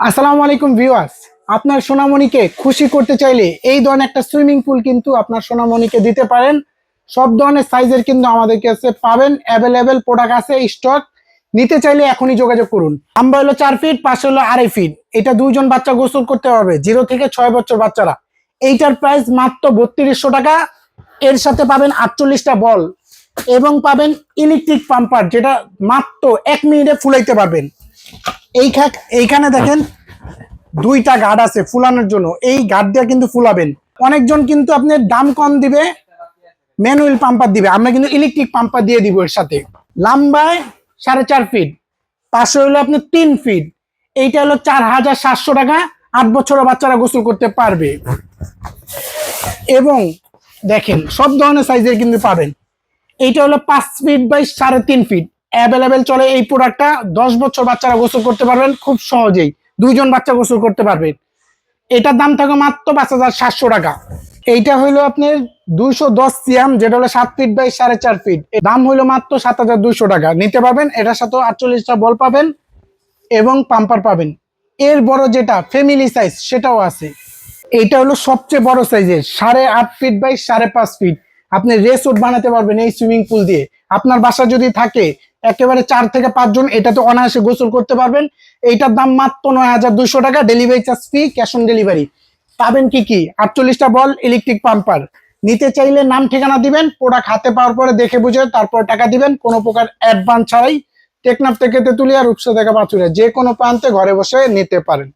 আসসালামু আলাইকুম ভিউয়ার্স। আপনার সোনামণিকে খুশি করতে চাইলে এই ধরনের একটা সুইমিং পুল কিন্তু আপনার সোনামণিকে দিতে পারেন। সব ধরনের সাইজের কিন্তু আমাদের কাছে পাবেন। অ্যাভেলেবেল প্রোডাক্ট আছে স্টক নিতে চাইলে এখনই যোগাযোগ করুন। আমরা হলো চার ফিট পাশে হলো আড়াই ফিট এটা দুইজন বাচ্চা গোসল করতে পারবে জিরো থেকে ছয় বছর বাচ্চারা। এইটার প্রাইস মাত্র বত্রিশশো টাকা। এর সাথে পাবেন আটচল্লিশটা বল। এবং পাবেন ইলেকট্রিক পাম্পার যেটা মাত্র এক মিনিটে ফুলাইতে পারবেন। এই এইখানে দেখেন দুইটা গার্ড আছে ফুলানোর জন্য। এই গার্ড দিয়ে কিন্তু ফুলাবেন। অনেকজন কিন্তু আপনার দাম কম দিবে ম্যানুয়াল পাম্পার দিবে। আমরা কিন্তু ইলেকট্রিক পাম্পার দিয়ে দিব এর সাথে। লম্বায় সাড়ে চার ফিট পাশে হলো আপনার তিন ফিট এইটা হলো চার হাজার সাতশো টাকা, আট বছরের বাচ্চারা গোসল করতে পারবে। এবং দেখেন, সব ধরনের সাইজের কিন্তু পাবেন। এইটা হলো পাঁচ ফিট বাই সাড়ে তিন ফিট অ্যাভেলেবেল চলে এই প্রোডাক্টটা দশ বছর বাচ্চারা গোসল করতে পারবেন, খুব সহজেই। দুইজন বাচ্চা গোসল করতে পারবেন এটার দাম থাকে মাত্র পাঁচ হাজার সাতশো টাকা। এইটা হইল আপনার দুইশো দশ সিএম যেটা হলো সাত ফিট বাই সাড়ে চার ফিট দাম হইল মাত্র সাত হাজার দুইশো টাকা। নিতে পারবেন, এটার সাথে আটচল্লিশটা বল পাবেন এবং পাম্পার পাবেন। এর বড় যেটা ফ্যামিলি সাইজ সেটাও আছে। এইটা হলো সবচেয়ে বড় সাইজের সাড়ে আট ফিট বাই সাড়ে পাঁচ ফিট আপনি রেসোর্ট বানাতে পারবেন এই সুইমিং পুল দিয়ে। আপনার বাসা যদি থাকে একেবারে চার থেকে পাঁচজন এটাতে অনায়াসে গোসল করতে পারবেন। এইটার দাম মাত্র নয় হাজার দুশো টাকা delivery charge free cash on delivery পাবেন কি কি? আটচল্লিশটা বল ইলেকট্রিক পাম্পার নিতে চাইলে নাম ঠিকানা দিবেন প্রোডাক্ট হাতে পাওয়ার পরে দেখে বুঝে তারপর টাকা দিবেন, কোনো প্রকার অ্যাডভান্স ছাড়াই। টেকনাফ থেকে তেতুলিয়া, রূপসা থেকে পাথুরিয়া যে কোনো প্রান্তে ঘরে বসে নিতে পারেন।